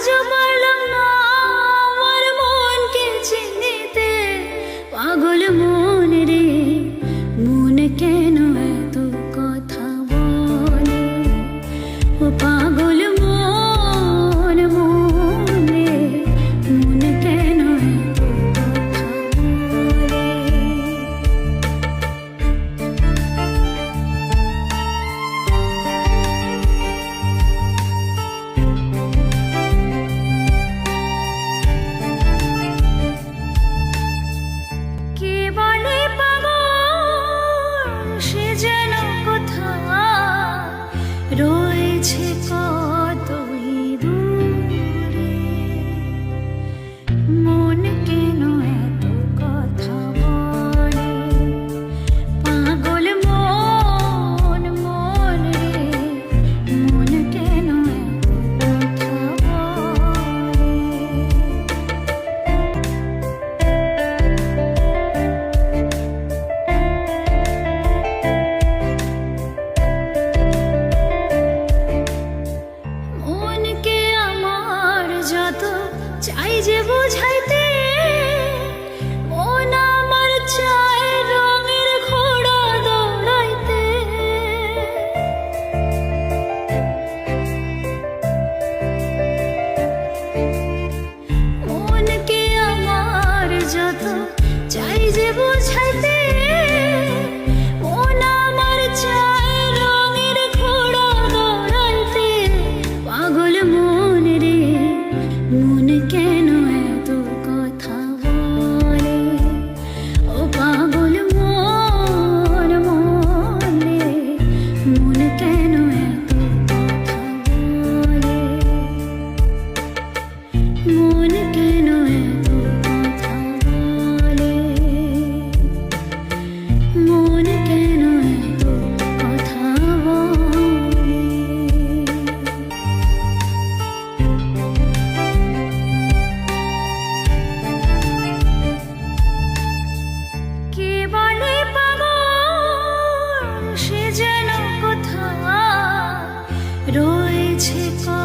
আজ আমার বলে পাগল সে যেন রয়েছে কতই দূরে। যে বুঝাইতে মন আমার চায় রঙের ঘোড়া দৌড়াইতে। মনকে আমার যত চাই যে বুঝাইতে que no es. মুছে